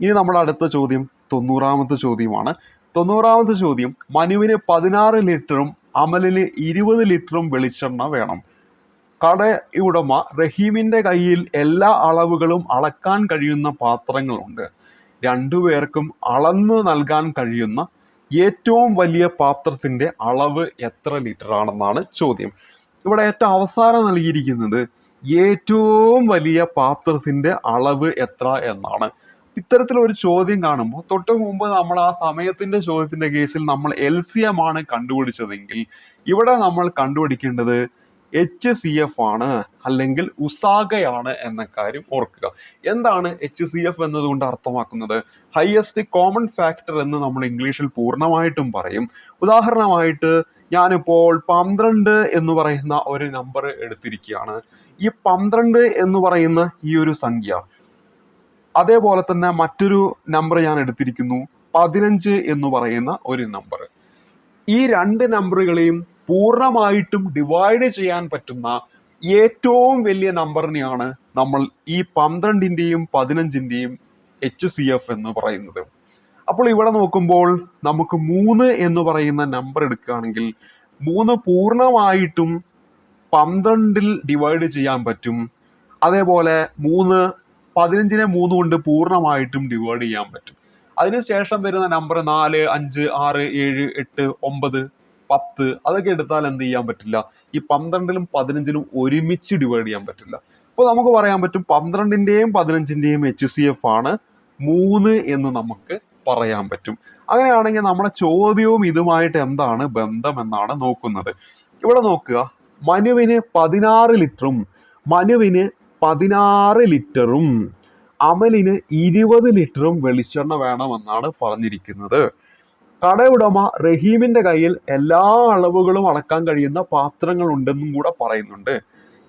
ഇനി നമ്മുടെ അടുത്ത ചോദ്യം തൊണ്ണൂറാമത്തെ ചോദ്യമാണ്. തൊണ്ണൂറാമത്തെ ചോദ്യം മനുവിന് പതിനാറ് ലിറ്ററും അമലിന് ഇരുപത് ലിറ്ററും വെളിച്ചെണ്ണ വേണം. കട ഉടമ റഹീമിന്റെ കയ്യിൽ എല്ലാ അളവുകളും അളക്കാൻ കഴിയുന്ന പാത്രങ്ങളുണ്ട്. രണ്ടുപേർക്കും അളന്നു നൽകാൻ കഴിയുന്ന ഏറ്റവും വലിയ പാത്രത്തിന്റെ അളവ് എത്ര ലിറ്റർ ആണെന്നാണ് ചോദ്യം. ഇവിടെ ഏറ്റവും അവസാനം നൽകിയിരിക്കുന്നത് ഏറ്റവും വലിയ പാത്രത്തിന്റെ അളവ് എത്ര എന്നാണ്. ഇത്തരത്തിലൊരു ചോദ്യം കാണുമ്പോൾ തൊട്ട് മുമ്പ് നമ്മൾ ആ സമയത്തിന്റെ ചോദ്യത്തിന്റെ കേസിൽ നമ്മൾ എൽ സി ആണ് കണ്ടുപിടിച്ചതെങ്കിൽ ഇവിടെ നമ്മൾ കണ്ടുപിടിക്കേണ്ടത് എച്ച് സി എഫ് ആണ് അല്ലെങ്കിൽ ഉസാഗയാണ് എന്ന കാര്യം ഓർക്കുക. എന്താണ് എച്ച് സി എഫ് എന്നതുകൊണ്ട് അർത്ഥമാക്കുന്നത്? ഹയസ്റ്റ് കോമൺ ഫാക്ടർ എന്ന് നമ്മൾ ഇംഗ്ലീഷിൽ പൂർണമായിട്ടും പറയും. ഉദാഹരണമായിട്ട് ഞാനിപ്പോൾ പന്ത്രണ്ട് എന്ന് പറയുന്ന ഒരു നമ്പർ എടുത്തിരിക്കുകയാണ്. ഈ പന്ത്രണ്ട് എന്ന് പറയുന്ന ഈ ഒരു സംഖ്യ അതേപോലെ തന്നെ മറ്റൊരു നമ്പർ ഞാൻ എടുത്തിരിക്കുന്നു. പതിനഞ്ച് എന്ന് പറയുന്ന ഒരു നമ്പർ ഈ രണ്ട് നമ്പറുകളെയും പൂർണമായിട്ടും ഡിവൈഡ് ചെയ്യാൻ പറ്റുന്ന ഏറ്റവും വലിയ നമ്പറിനെയാണ് നമ്മൾ ഈ പന്ത്രണ്ടിന്റെയും പതിനഞ്ചിന്റെയും എച്ച് സി എഫ് എന്ന് പറയുന്നത്. അപ്പോൾ ഇവിടെ നോക്കുമ്പോൾ നമുക്ക് മൂന്ന് എന്ന് പറയുന്ന നമ്പർ എടുക്കുകയാണെങ്കിൽ മൂന്ന് പൂർണമായിട്ടും പന്ത്രണ്ടിൽ ഡിവൈഡ് ചെയ്യാൻ പറ്റും. അതേപോലെ മൂന്ന് പതിനഞ്ചിനെ മൂന്ന് കൊണ്ട് പൂർണമായിട്ടും ഡിവൈഡ് ചെയ്യാൻ പറ്റും. അതിനുശേഷം വരുന്ന നമ്പർ നാല് അഞ്ച് ആറ് ഏഴ് എട്ട് ഒമ്പത് പത്ത് അതൊക്കെ എടുത്താൽ എന്ത് ചെയ്യാൻ പറ്റില്ല? ഈ പന്ത്രണ്ടിലും പതിനഞ്ചിലും ഒരുമിച്ച് ഡിവൈഡ് ചെയ്യാൻ പറ്റില്ല. അപ്പോൾ നമുക്ക് പറയാൻ പറ്റും പന്ത്രണ്ടിന്റെയും പതിനഞ്ചിന്റെയും എച്ച് സി എഫ് ആണ് മൂന്ന് എന്ന് നമുക്ക് പറയാൻ പറ്റും. അങ്ങനെയാണെങ്കിൽ നമ്മുടെ ചോദ്യവും ഇതുമായിട്ട് എന്താണ് ബന്ധം എന്നാണ് നോക്കുന്നത്. ഇവിടെ നോക്കുക. മനുവിന് പതിനാറ് ലിറ്ററും മനുവിന് പതിനാറ് ലിറ്ററും അമലിന് ഇരുപത് ലിറ്ററും വെളിച്ചെണ്ണ വേണമെന്നാണ് പറഞ്ഞിരിക്കുന്നത്. കടയുടമ റഹീമിന്റെ കയ്യിൽ എല്ലാ അളവുകളും അളക്കാൻ കഴിയുന്ന പാത്രങ്ങൾ ഉണ്ടെന്നും കൂടെ പറയുന്നുണ്ട്.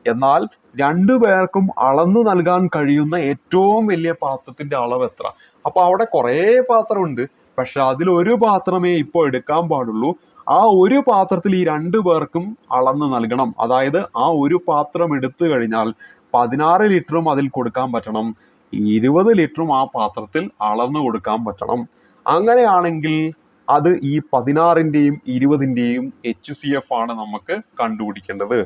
എന്നാൽ രണ്ടു പേർക്കും അളന്നു നൽകാൻ കഴിയുന്ന ഏറ്റവും വലിയ പാത്രത്തിന്റെ അളവ് എത്ര? അപ്പൊ അവിടെ കുറേ പാത്രമുണ്ട്. പക്ഷെ അതിൽ ഒരു പാത്രമേ ഇപ്പോൾ എടുക്കാൻ പാടുള്ളൂ. ആ ഒരു പാത്രത്തിൽ ഈ രണ്ടു പേർക്കും അളന്ന് നൽകണം. അതായത് ആ ഒരു പാത്രം എടുത്തു കഴിഞ്ഞാൽ പതിനാറ് ലിറ്ററും അതിൽ കൊടുക്കാൻ പറ്റണം. ഇരുപത് ലിറ്ററും ആ പാത്രത്തിൽ അളന്നു കൊടുക്കാൻ പറ്റണം. അങ്ങനെയാണെങ്കിൽ അത് ഈ പതിനാറിന്റെയും ഇരുപതിന്റെയും എച്ച് സി എഫ് ആണ് നമുക്ക് കണ്ടുപിടിക്കേണ്ടത്.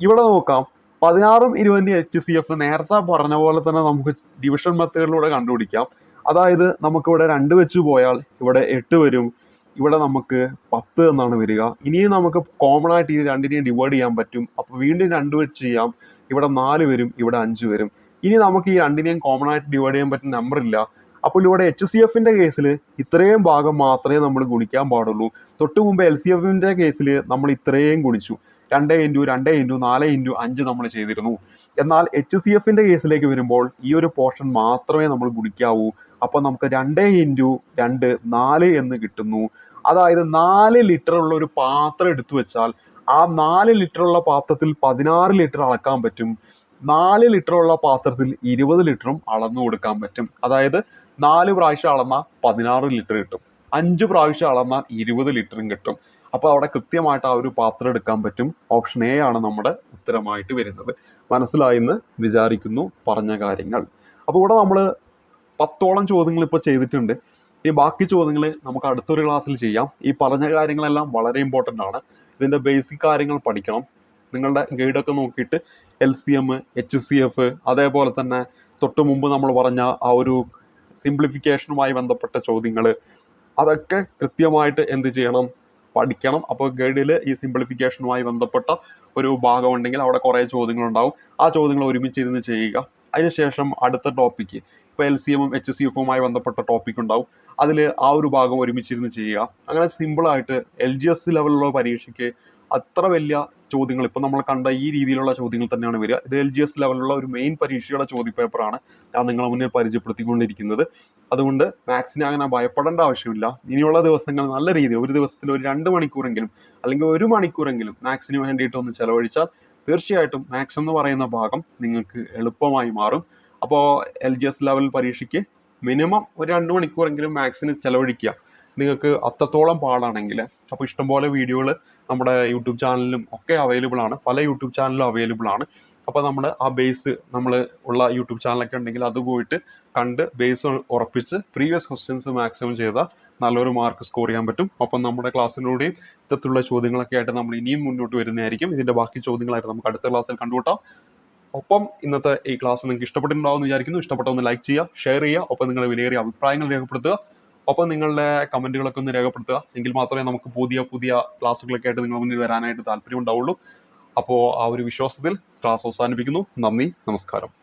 ഇവിടെ നോക്കാം. പതിനാറും ഇരുപതിന്റെയും എച്ച് സി എഫ് നേരത്തെ പറഞ്ഞ പോലെ തന്നെ നമുക്ക് ഡിവിഷൻ മെത്തേഡിലൂടെ കണ്ടുപിടിക്കാം. അതായത് നമുക്കിവിടെ രണ്ട് വെച്ച് പോയാൽ ഇവിടെ എട്ട് വരും. ഇവിടെ നമുക്ക് പത്ത് എന്നാണ് വരിക. ഇനിയും നമുക്ക് കോമൺ ആയിട്ട് ഈ രണ്ടിനെയും ഡിവൈഡ് ചെയ്യാൻ പറ്റും. അപ്പോൾ വീണ്ടും രണ്ട് വെച്ച് ചെയ്യാം. ഇവിടെ നാല് വരും ഇവിടെ അഞ്ച് വരും. ഇനി നമുക്ക് ഈ രണ്ടിനെയും കോമൺ ആയിട്ട് ഡിവൈഡ് ചെയ്യാൻ പറ്റുന്ന നമ്പർ ഇല്ല. അപ്പോൾ ഇവിടെ എച്ച് സി എഫിന്റെ കേസിൽ ഇത്രയും ഭാഗം മാത്രമേ നമ്മൾ ഗുണിക്കാൻ പാടുള്ളൂ. തൊട്ട് മുമ്പ് എൽ സി എഫിന്റെ കേസിൽ നമ്മൾ ഇത്രയും ഗുണിച്ചു. രണ്ട് ഇന്റു രണ്ട് ഇന്റു നാല് ഇന്റു അഞ്ച് നമ്മൾ ചെയ്തിരുന്നു. എന്നാൽ എച്ച് സി എഫിന്റെ കേസിലേക്ക് വരുമ്പോൾ ഈ ഒരു പോർഷൻ മാത്രമേ നമ്മൾ ഗുണിക്കാവൂ. അപ്പോൾ നമുക്ക് രണ്ട് ഇന്റു രണ്ട് നാല് എന്ന് കിട്ടുന്നു. അതായത് നാല് ലിറ്റർ ഉള്ള ഒരു പാത്രം എടുത്തു വെച്ചാൽ ആ നാല് ലിറ്റർ ഉള്ള പാത്രത്തിൽ പതിനാറ് ലിറ്റർ അളക്കാൻ പറ്റും. നാല് ലിറ്റർ ഉള്ള പാത്രത്തിൽ ഇരുപത് ലിറ്ററും അളന്നു കൊടുക്കാൻ പറ്റും. അതായത് നാല് പ്രാവശ്യം അളന്നാൽ പതിനാറ് ലിറ്റർ കിട്ടും. അഞ്ച് പ്രാവശ്യം അളന്നാൽ ഇരുപത് ലിറ്ററും കിട്ടും. അപ്പോൾ അവിടെ കൃത്യമായിട്ട് ആ ഒരു പാത്രം എടുക്കാൻ പറ്റും. ഓപ്ഷൻ എ ആണ് നമ്മുടെ ഉത്തരമായിട്ട് വരുന്നത്. മനസ്സിലായെന്ന് വിചാരിക്കുന്നു പറഞ്ഞ കാര്യങ്ങൾ. അപ്പോൾ ഇവിടെ നമ്മൾ പത്തോളം ചോദ്യങ്ങൾ ഇപ്പോൾ ചെയ്തിട്ടുണ്ട്. ഈ ബാക്കി ചോദ്യങ്ങൾ നമുക്ക് അടുത്തൊരു ക്ലാസ്സിൽ ചെയ്യാം. ഈ പറഞ്ഞ കാര്യങ്ങളെല്ലാം വളരെ ഇമ്പോർട്ടന്റ് ആണ്. ഇതിന്റെ ബേസിക് കാര്യങ്ങൾ പഠിക്കണം. നിങ്ങളുടെ ഗൈഡൊക്കെ നോക്കിയിട്ട് L C M H C F അതേപോലെ തന്നെ തൊട്ട് മുമ്പ് നമ്മൾ പറഞ്ഞ ആ ഒരു സിംപ്ലിഫിക്കേഷനുമായി ബന്ധപ്പെട്ട ചോദ്യങ്ങൾ അതൊക്കെ കൃത്യമായിട്ട് എന്ത് ചെയ്യണം? പഠിക്കണം. അപ്പോൾ ഗൈഡിൽ ഈ സിംപ്ലിഫിക്കേഷനുമായി ബന്ധപ്പെട്ട ഒരു ഭാഗം ഉണ്ടെങ്കിൽ അവിടെ കുറേ ചോദ്യങ്ങളുണ്ടാവും. ആ ചോദ്യങ്ങൾ ഒരുമിച്ച് ഇരുന്ന് ചെയ്യുക അതിനുശേഷം അടുത്ത ടോപ്പിക്ക് ഇപ്പോൾ എൽ സി എമ്മും എച്ച് സി എഫുമായി ബന്ധപ്പെട്ട ടോപ്പിക് ഉണ്ടാവും. അതിൽ ആ ഒരു ഭാഗം ഒരുമിച്ചിരുന്ന് ചെയ്യുക. അങ്ങനെ സിമ്പിളായിട്ട് എൽ ജി എസ് ലെവലിലുള്ള പരീക്ഷയ്ക്ക് അത്ര വലിയ ചോദ്യങ്ങൾ ഇപ്പം നമ്മൾ കണ്ട ഈ രീതിയിലുള്ള ചോദ്യങ്ങൾ തന്നെയാണ് വരിക. ഇത് എൽ ജി എസ് ലെവലിലുള്ള ഒരു മെയിൻ പരീക്ഷയുടെ ചോദ്യപേപ്പറാണ് ഞാൻ നിങ്ങളെ മുന്നിൽ പരിചയപ്പെടുത്തിക്കൊണ്ടിരിക്കുന്നത്. അതുകൊണ്ട് മാത്സിനെ അങ്ങനെ ഭയപ്പെടേണ്ട ആവശ്യമില്ല. ഇനിയുള്ള ദിവസങ്ങൾ നല്ല രീതിയിൽ ഒരു ദിവസത്തിൽ ഒരു രണ്ട് മണിക്കൂറെങ്കിലും അല്ലെങ്കിൽ ഒരു മണിക്കൂറെങ്കിലും മാത്സിന് വേണ്ടിയിട്ട് ഒന്ന് ചെലവഴിച്ചാൽ തീർച്ചയായിട്ടും മാത്സ് എന്ന് പറയുന്ന ഭാഗം നിങ്ങൾക്ക് എളുപ്പമായി മാറും. അപ്പോൾ എൽ ജി എസ് ലെവൽ പരീക്ഷയ്ക്ക് മിനിമം ഒരു രണ്ട് മണിക്കൂറെങ്കിലും മാത്സിന് ചെലവഴിക്കുക. നിങ്ങൾക്ക് അത്രത്തോളം പാടാണെങ്കിൽ അപ്പോൾ ഇഷ്ടംപോലെ വീഡിയോകൾ നമ്മുടെ യൂട്യൂബ് ചാനലിലും ഒക്കെ അവൈലബിൾ ആണ്. പല യൂട്യൂബ് ചാനലും അവൈലബിൾ ആണ്. അപ്പോൾ നമ്മൾ ആ ബേസ് നമ്മൾ ഉള്ള യൂട്യൂബ് ചാനലൊക്കെ ഉണ്ടെങ്കിൽ അത് പോയിട്ട് കണ്ട് ബേസ് ഉറപ്പിച്ച് പ്രീവിയസ് ക്വസ്റ്റ്യൻസ് മാക്സിമം ചെയ്താൽ നല്ലൊരു മാർക്ക് സ്കോർ ചെയ്യാൻ പറ്റും. ഒപ്പം നമ്മുടെ ക്ലാസ്സിലൂടെയും ഇത്തരത്തിലുള്ള ചോദ്യങ്ങളൊക്കെ ആയിട്ട് നമ്മൾ ഇനിയും മുന്നോട്ട് വരുന്നതായിരിക്കും. ഇതിന്റെ ബാക്കി ചോദ്യങ്ങളായിട്ട് നമുക്ക് അടുത്ത ക്ലാസ്സിൽ കണ്ടുകൂട്ടാം ഒപ്പം ഇന്നത്തെ ഈ ക്ലാസ് നിങ്ങൾക്ക് ഇഷ്ടപ്പെട്ടിട്ടുണ്ടാവുമെന്ന് വിചാരിക്കുന്നു. ഇഷ്ടപ്പെട്ട ഒന്ന് ലൈക്ക് ചെയ്യുക ഷെയർ ചെയ്യുക. ഒപ്പം നിങ്ങളുടെ വിലയേറിയ അഭിപ്രായങ്ങൾ രേഖപ്പെടുത്തുക. ഒപ്പം നിങ്ങളുടെ കമന്റുകളൊക്കെ ഒന്ന് രേഖപ്പെടുത്തുക. എങ്കിൽ മാത്രമേ നമുക്ക് പുതിയ പുതിയ ക്ലാസ്സുകളൊക്കെ ആയിട്ട് നിങ്ങൾ മുന്നിൽ വരാനായിട്ട് താല്പര്യം ഉണ്ടാവുള്ളൂ അപ്പോൾ ആ ഒരു വിശ്വാസത്തിൽ ക്ലാസ് അവസാനിപ്പിക്കുന്നു. നന്ദി നമസ്കാരം.